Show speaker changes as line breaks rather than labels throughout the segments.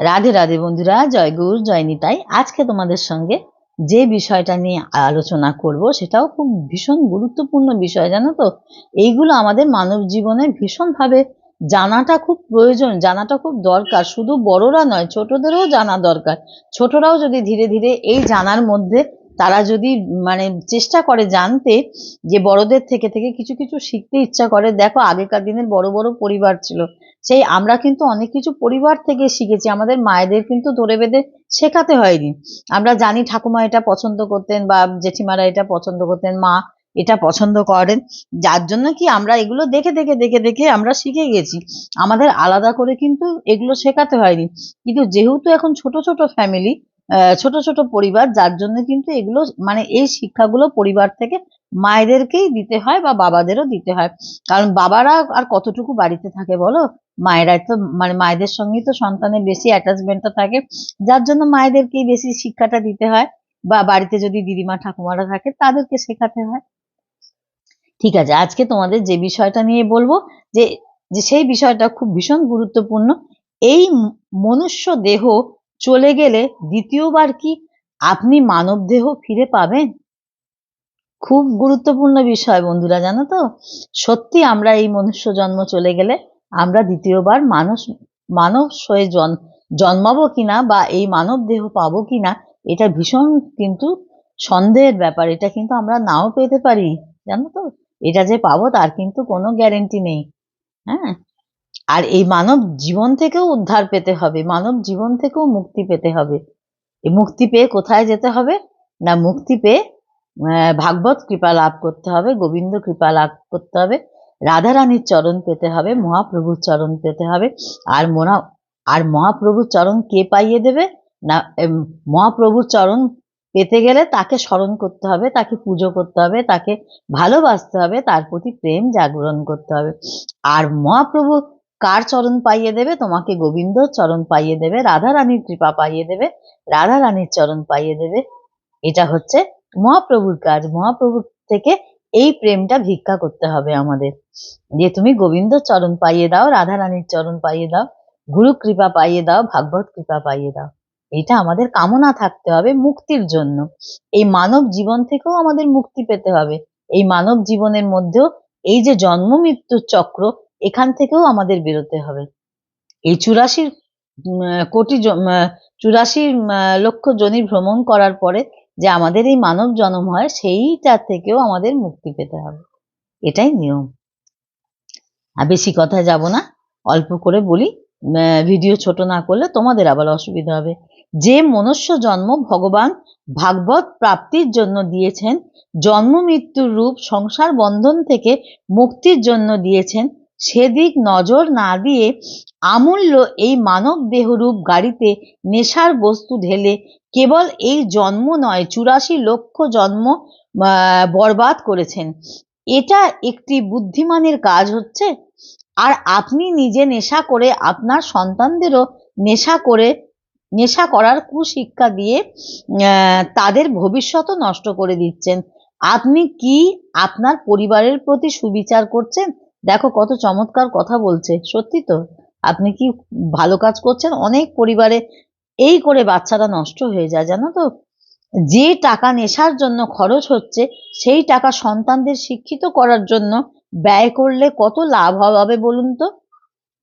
রাধে রাধে বন্ধুরা, জয় গুরু, জয় নিতাই। আজকে তোমাদের সঙ্গে যে বিষয়টা নিয়ে আলোচনা করব সেটাও খুব ভীষণ গুরুত্বপূর্ণ বিষয়, জানো তো? এইগুলো আমাদের মানব জীবনে ভীষণভাবে জানাটা খুব প্রয়োজন, জানাটা খুব দরকার। শুধু বড়রা নয়, ছোটদেরও জানা দরকার। ছোটরাও যদি ধীরে ধীরে এই জানার মধ্যে তারা যদি মানে চেষ্টা করে জানতে যে বড়দের থেকে থেকে কিছু কিছু শিখতে ইচ্ছা করে, দেখো আগেকার দিনের বড় বড় পরিবার ছিল। সেই আমরা কিন্তু অনেক কিছু পরিবার থেকে শিখেছি, আমাদের মায়েদের কিন্তু ধরে বেঁধে শেখাতে হয়নি। আমরা জানি ঠাকুমা এটা পছন্দ করতেন বা জেঠিমারা এটা পছন্দ করতেন, মা এটা পছন্দ করেন। যার জন্য কি আমরা এগুলো দেখে দেখে দেখে দেখে আমরা শিখে গেছি। আমাদের আলাদা করে কিন্তু এগুলো শেখাতে হয়নি। কিন্তু যেহেতু এখন ছোট ছোট ফ্যামিলি ছোট ছোট পরিবার, যার জন্য কিন্তু এগুলো মানে এই শিক্ষাগুলো পরিবার থেকে মায়েদেরকেই দিতে হয় বা বাবাদেরও দিতে হয়। কারণ বাবারা আর কতটুকু বাড়িতে থাকে বলো? মায়েরাই তো মানে মায়েদের সঙ্গেই তো সন্তানের বেশি অ্যাটাচমেন্টটা থাকে। যার জন্য মায়েদেরকেই বেশি শিক্ষাটা দিতে হয় বা বাড়িতে যদি দিদিমা, ঠাকুমারা থাকে, তাদেরকে শেখাতে হয়। ঠিক আছে, আজকে তোমাদের যে বিষয়টা নিয়ে বলব, যে যে সেই বিষয়টা খুব ভীষণ গুরুত্বপূর্ণ। এই মনুষ্য দেহ চলে গেলে দ্বিতীয়বার কি আপনি মানব দেহ ফিরে পাবেন? খুব গুরুত্বপূর্ণ বিষয় বন্ধুরা, জানো তো? সত্যি আমরা এই মনুষ্য জন্ম চলে গেলে আমরা দ্বিতীয়বার মানুষ, মানব হয়ে জন, জন্মাবো কিনা বা এই মানব দেহ পাবো কিনা, এটা ভীষণ কিন্তু সন্দেহের ব্যাপার। এটা কিন্তু আমরা নাও পেতে পারি, জানো তো? এটা যে পাবো তার কিন্তু কোনো গ্যারেন্টি নেই। হ্যাঁ? আর এই মানব জীবন থেকেও উদ্ধার পেতে হবে, মানব জীবন থেকেও মুক্তি পেতে হবে। এই মুক্তি পেয়ে কোথায় যেতে হবে? না, মুক্তি পেয়ে ভাগবত কৃপা লাভ করতে হবে, গোবিন্দ কৃপা লাভ করতে হবে, রাধারানীর চরণ পেতে হবে, মহাপ্রভুর চরণ পেতে হবে। আর মোনা আর মহাপ্রভুর চরণ কে পাইয়ে দেবে? না মহাপ্রভুর চরণ পেতে গেলে তাকে স্মরণ করতে হবে, তাকে পুজো করতে হবে, তাকে ভালোবাসতে হবে, তার প্রতি প্রেম জাগরণ করতে হবে। আর মহাপ্রভু কার চরণ পাইয়ে দেবে? তোমাকে গোবিন্দ চরণ পাইয়ে দেবে রাধা রানীর কৃপা পাইয়ে দেবে রাধা রানীর চরণ পাইয়ে দেবে। এটা হচ্ছে মহাপ্রভুর কাজ। মহাপ্রভুর থেকে এই প্রেমটা ভিক্ষা করতে হবে আমাদের। যে তুমি গোবিন্দ চরণ পাইয়ে দাও রাধা রানীর চরণ পাইয়ে দাও গুরু কৃপা পাইয়ে দাও, ভাগবত কৃপা পাইয়ে দাও। এটা আমাদের কামনা থাকতে হবে মুক্তির জন্য। এই মানব জীবন থেকেও আমাদের মুক্তি পেতে হবে। এই মানব জীবনের মধ্যেও এই যে জন্ম মৃত্যুর চক্র এখান থেকেও আমাদের বেরোতে হবে। এই চুরাশি কোটি চুরাশি লক্ষ জনি ভ্রমণ করার পরে যে আমাদের এই মানব জন্ম হয়, সেইটা থেকেও আমাদের মুক্তি পেতে হবে। এটাই নিয়ম। আর বেশি কথা যাব না, অল্প করে বলি ভিডিও ছোট না করলে তোমাদের আবার অসুবিধা হবে। যে মনুষ্য জন্ম ভগবান ভাগবত প্রাপ্তির জন্য দিয়েছেন, জন্ম মৃত্যুর রূপ সংসার বন্ধন থেকে মুক্তির জন্য দিয়েছেন সেদিক নজর না দিয়ে আমূল্য এই মানব দেহরূপ গাড়িতে নেশার বস্তু ঢেলে কেবল এই জন্ম নয়, চুরাশি লক্ষ জন্ম বরবাদ করেছেন। এটা একটি বুদ্ধিমানের কাজ হচ্ছে? আর আপনি নিজে নেশা করে আপনার সন্তানদেরও নেশা করে, নেশা করার কুশিক্ষা দিয়ে তাদের ভবিষ্যৎও নষ্ট করে দিচ্ছেন। আপনি কি আপনার পরিবারের প্রতি সুবিচার করছেন? দেখো কত চমৎকার কথা বলছে। সত্যি তো? আপনি কি ভালো কাজ করছেন? অনেক পরিবারে এই করে বাচ্চারা নষ্ট হয়ে যায়, জানো তো? যে টাকা নেশার জন্য খরচ হচ্ছে, সেই টাকা সন্তানদের শিক্ষিত করার জন্য ব্যয় করলে কত লাভ হবে বলুন তো?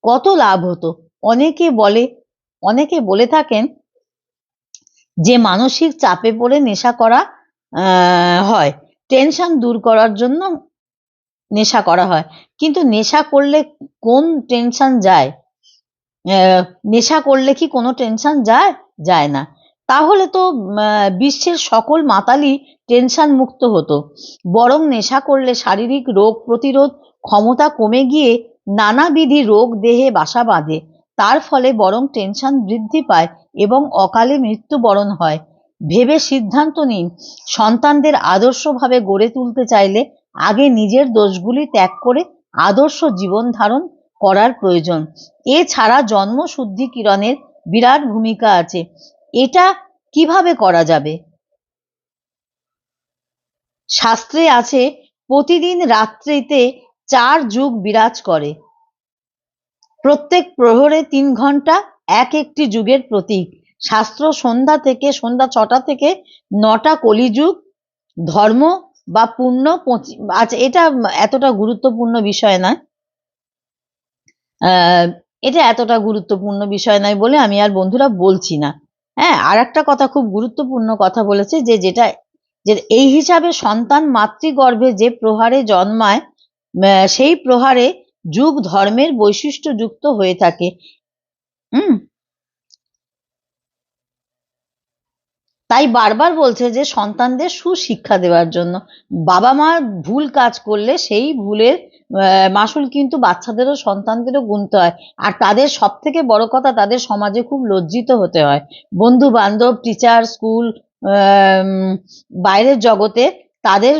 কত লাভ হতো? অনেকে বলে অনেকে বলে থাকেন যে মানসিক চাপে পড়ে নেশা করা হয়। টেনশন দূর করার জন্য নেশা করা হয়। কিন্তু নেশা করলে কোন টেনশন যায়? নেশা করলে কি কোনো টেনশন যায়? যায় না। তাহলে তো বিশ্বের সকল মাতালি টেনশন মুক্ত হতো। বরং নেশা করলে শারীরিক রোগ প্রতিরোধ ক্ষমতা কমে গিয়ে নানাবিধি রোগ দেহে বাসা বাঁধে। তার ফলে বরং টেনশন বৃদ্ধি পায় এবং অকালে মৃত্যুবরণ হয়। ভেবে সিদ্ধান্ত নিন, সন্তানদের আদর্শভাবে গড়ে তুলতে চাইলে আগে নিজের দোষগুলি ত্যাগ করে আদর্শ জীবন ধারণ করার প্রয়োজন। এছাড়া জন্ম শুদ্ধিকরণের বিরাট ভূমিকা আছে। এটা কীভাবে করা যাবে? শাস্ত্রে আছে, প্রতিদিন রাত্রিতে চার যুগ বিরাজ করে। প্রত্যেক প্রহরে তিন ঘণ্টা এক একটি যুগের প্রতীক। শাস্ত্র সন্ধ্যা থেকে সন্ধ্যা ছটা থেকে নটা কলিযুগ ধর্ম বা পূর্ণ আচ্ছা এটা এতটা গুরুত্বপূর্ণ বিষয় নয়। এটা এতটা গুরুত্বপূর্ণ বিষয় নয় বলে আমি আর বন্ধুরা বলছি না। হ্যাঁ আর একটা কথা খুব গুরুত্বপূর্ণ কথা বলেছে যে যেটা, যে এই হিসাবে সন্তান মাতৃগর্ভে যে প্রহারে জন্মায় সেই প্রহারে যুগ ধর্মের বৈশিষ্ট্য যুক্ত হয়ে থাকে। হুম? তাই বারবার বলছে যে সন্তানদের সুশিক্ষা দেওয়ার জন্য। বাবা মা ভুল কাজ করলে সেই ভুলের মাসুল কিন্তু বাচ্চাদেরও, সন্তানদেরও গুনতে হয়। আর তাদের সব থেকে বড় কথা, তাদের সমাজে খুব লজ্জিত হতে হয়। বন্ধু বান্ধব টিচার স্কুল বাইরের জগতে তাদের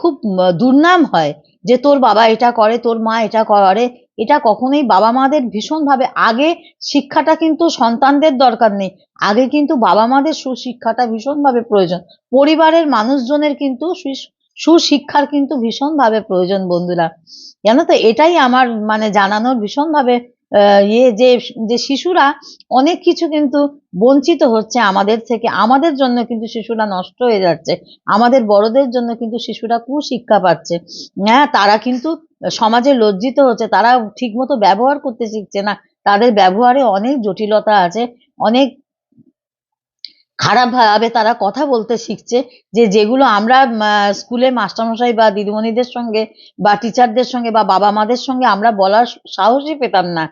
খুব দুর্নাম হয়। যে তোর বাবা এটা করে, তোর মা এটা করে, এটা কখনোই বাবা মাদের ভীষণভাবে। আগে শিক্ষাটা কিন্তু সন্তানদের দরকার নেই। আগে কিন্তু বাবা মাদের সুশিক্ষাটা ভীষণভাবে প্রয়োজন। পরিবারের মানুষজনের কিন্তু সুশ- সুশিক্ষার কিন্তু ভীষণভাবে প্রয়োজন বন্ধুরা। জানো তো, এটাই আমার মানে জানানোর ভীষণভাবে ইয়ে যে যে শিশুরা অনেক কিছু কিন্তু বঞ্চিত হচ্ছে আমাদের থেকে, আমাদের জন্য কিন্তু শিশুরা নষ্ট হয়ে যাচ্ছে, আমাদের বড়দের জন্য কিন্তু শিশুরা কুশিক্ষা পাচ্ছে। হ্যাঁ তারা কিন্তু সমাজে লজ্জিত হচ্ছে, তারা ঠিকমতো ব্যবহার করতে শিখছে না, তাদের ব্যবহারে অনেক জটিলতা আছে, অনেক খারাপ ভাবে তারা কথা বলতে শিখছে যে যেগুলো আমরা স্কুলে মাস্টারমশাই বা দিদিমণিদের সঙ্গে বা টিচারদের সঙ্গে বা বাবা মাদের সঙ্গে আমরা বলার সাহসই পেতাম না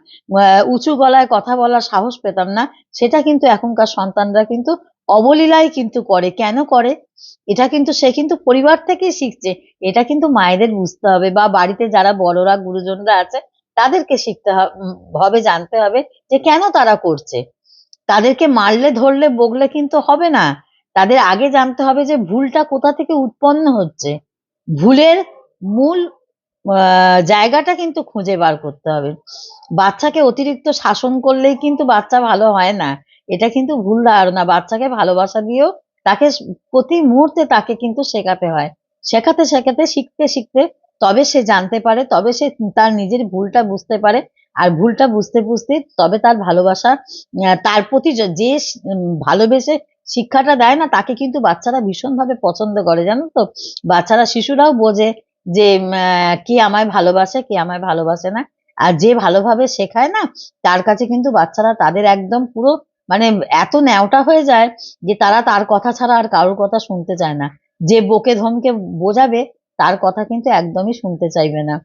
উঁচু গলায় কথা বলার সাহস পেতাম না, সেটা কিন্তু এখনকার সন্তানরা কিন্তু অবলীলায় কিন্তু করে। কেন করে? এটা কিন্তু সে কিন্তু পরিবার থেকেই শিখছে। এটা কিন্তু মায়েদের বুঝতে হবে বা বাড়িতে যারা বড়রা, গুরুজনরা আছে, তাদেরকে শিখতে হবে জানতে হবে যে কেন তারা করছে। তাদেরকে মারলে, ধরলে, বকলে কিন্তু হবে না। তাদের আগে জানতে হবে যে ভুলটা কোথা থেকে উৎপন্ন হচ্ছে। ভুলের মূল জায়গাটা কিন্তু খুঁজে বার করতে হবে। বাচ্চাকে অতিরিক্ত শাসন করলেই কিন্তু বাচ্চা ভালো হয় না। এটা কিন্তু ভুল ধারণা। বাচ্চাকে ভালোবাসা দিয়েও তাকে প্রতি মুহূর্তে তাকে কিন্তু শেখাতে হয়। শেখাতে শেখাতে, শিখতে শিখতে তবে সে জানতে পারে, তবে সে তার নিজের ভুলটা বুঝতে পারে। আর ভুলটা বুঝতে বুঝতে তবে তার ভালোবাসা তার প্রতি যে ভালোবেসে শিক্ষাটা দেয় না, তাকে কিন্তু বাচ্চারা ভীষণভাবে পছন্দ করে, জানো তো? বাচ্চারা, শিশুরাও বোঝে যে কে আমায় ভালোবাসে, কে আমায় ভালোবাসে না। আর যে ভালোভাবে শেখায় না, তার কাছে কিন্তু বাচ্চারা তাদের একদম পুরো মানে এত ন্যাওটা হয়ে যায় যে তারা তার কথা ছাড়া আর কারোর কথা শুনতে চায় না। যে বকে ধমকে বোঝাবে তার কথা কিন্তু একদমই শুনতে চাইবে না।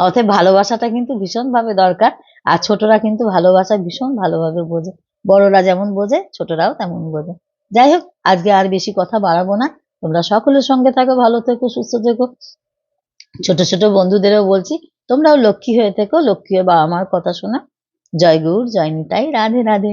অতএব ভালোবাসাটা কিন্তু ভীষণ ভাবে দরকার, আর ছোটরা কিন্তু ভালোবাসা ভীষণ ভালোভাবে বোঝে। বড়রা যেমন বোঝে, ছোটরাও তেমন বোঝে। যাই হোক, আজকে আর বেশি কথা বাড়াবো না। তোমরা সকলের সঙ্গে থাকো, ভালো থেকো, সুস্থ থেকো। ছোট ছোট বন্ধুদেরও বলছি, তোমরাও লক্ষ্মী হয়ে থেকো লক্ষ্মী বাবা মার কথা শোনা। জয় গৌর, জয় নিতাই, রাধে রাধে।